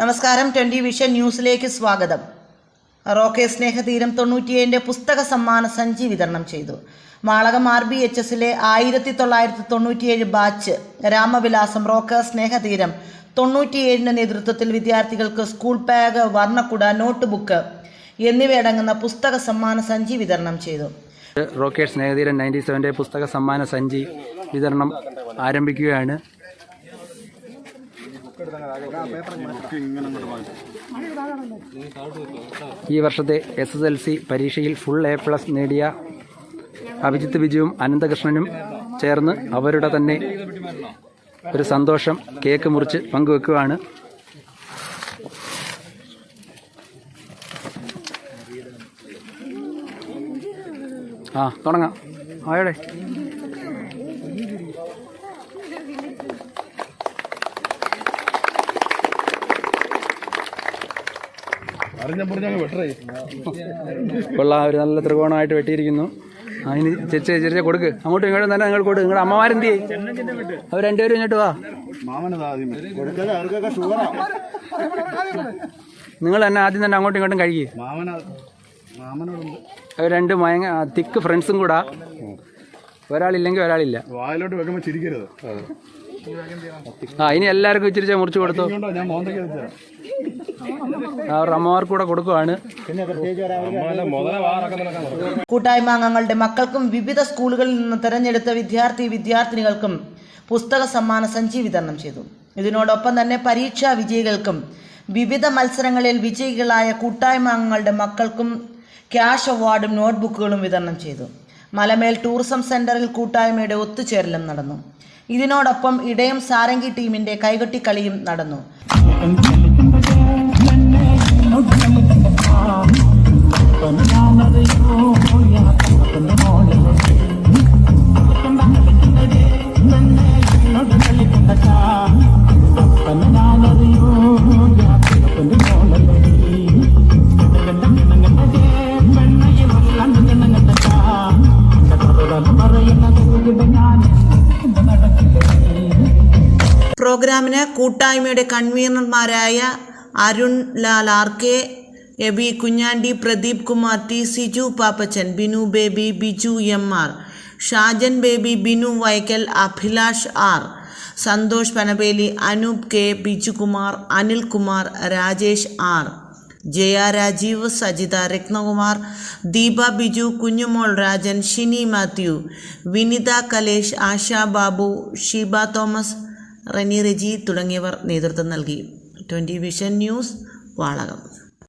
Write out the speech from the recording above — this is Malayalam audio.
നമസ്കാരം. ട്വന്റി വിഷൻ ന്യൂസിലേക്ക് സ്വാഗതം. റോക്കെ സ്നേഹതീരം തൊണ്ണൂറ്റിയേഴിന്റെ പുസ്തക സമ്മാന സഞ്ചി വിതരണം ചെയ്തു. മാളകം ആർ ബി എച്ച് എസിലെ ആയിരത്തി തൊള്ളായിരത്തി തൊണ്ണൂറ്റിയേഴ് ബാച്ച് രാമവിലാസം റോക്ക് സ്നേഹതീരം തൊണ്ണൂറ്റിയേഴിന്റെ നേതൃത്വത്തിൽ വിദ്യാർത്ഥികൾക്ക് സ്കൂൾ ബാഗ് വർണക്കുട നോട്ട് ബുക്ക് എന്നിവയടങ്ങുന്ന പുസ്തക സമ്മാന സഞ്ചി വിതരണം ചെയ്തു. റോക്കേഴ്സ് സ്നേഹതീരം നയന്റി സെവന്റെ പുസ്തക സമ്മാന സഞ്ചി വിതരണം ആരംഭിക്കുകയാണ്. ഈ വർഷത്തെ എസ് എസ് എൽ സി പരീക്ഷയിൽ ഫുൾ എ പ്ലസ് നേടിയ അഭിജിത്ത് ബിജുവും അനന്തകൃഷ്ണനും ചേർന്ന് അവരുടെ തന്നെ ഒരു സന്തോഷം കേക്ക് മുറിച്ച് പങ്കുവെക്കുകയാണ്. ആ തുടങ്ങാം. ആയോടെ. കൊള്ളാം ഒരു നല്ല ത്രികോണമായിട്ട് വെട്ടിയിരിക്കുന്നു. അതിന് ചെറിയ ചെറിയ കൊടുക്ക്. അങ്ങോട്ടും ഇങ്ങോട്ടും തന്നെ നിങ്ങൾ കൊടുക്ക്. നിങ്ങളുടെ അമ്മമാരെന്ത് ചെയ്യും? അവർ രണ്ടുപേരും ഇങ്ങോട്ട് വാ. നിങ്ങൾ തന്നെ ആദ്യം തന്നെ അങ്ങോട്ടും ഇങ്ങോട്ടും കഴിക്കുക അവർ രണ്ട് മയങ്ങ തിക്ക് ഫ്രണ്ട്സും കൂടാ. ഒരാളില്ലെങ്കിൽ ഒരാളില്ല. വായിലോട്ട് വെക്കുമ്പോൾ ചിരിക്കരുത്. ആ ഇനി എല്ലാവർക്കും ഇച്ചിരി മുറിച്ച് കൊടുത്തു. ഇതുകൊണ്ടോ ഞാൻ മോന്തയ്ക്ക് വെച്ചത് അവരുടെ അമ്മമാർക്ക് കൂടെ കൊടുക്കുവാണ്. കൂട്ടായ്മ അംഗങ്ങളുടെ മക്കൾക്കും വിവിധ സ്കൂളുകളിൽ നിന്ന് തെരഞ്ഞെടുത്ത വിദ്യാർത്ഥി വിദ്യാർത്ഥിനികൾക്കും പുസ്തക സമ്മാന സഞ്ചി വിതരണം ചെയ്തു. ഇതിനോടൊപ്പം തന്നെ പരീക്ഷാ വിജയികൾക്കും വിവിധ മത്സരങ്ങളിൽ വിജയികളായ കൂട്ടായ്മ അംഗങ്ങളുടെ മക്കൾക്കും ക്യാഷ് അവാർഡും നോട്ട്ബുക്കുകളും വിതരണം ചെയ്തു. മലമേൽ ടൂറിസം സെന്ററിൽ കൂട്ടായ്മയുടെ ഒത്തുചേരലും നടന്നു. ഇതിനോടൊപ്പം ഇടയം സാരംഗി ടീമിന്റെ കൈകൊട്ടിക്കളിയും നടന്നു. പ്രോഗ്രാമിന് കൂട്ടായ്മയുടെ കൺവീനർമാരായ Arun Lal R K A Abi Kunjandi Pradeep Kumar T Siju Pappachan Binu Baby Biju M R Shajan Baby Binu Vaikkal Abhilash R Santhosh Panaveli Anoop K Bijukumar Anilkumar Rajesh R Jaya Rajeev Sajitha Rathnakumar Deepa Biju Kunjumol Rajan Shini Mathew Vinitha Kalesh Asha Babu Sheeba Thomas Reni Reji തുടങ്ങിയവർ നേതൃത്വം നൽകി. Twenty Vision News Valakom.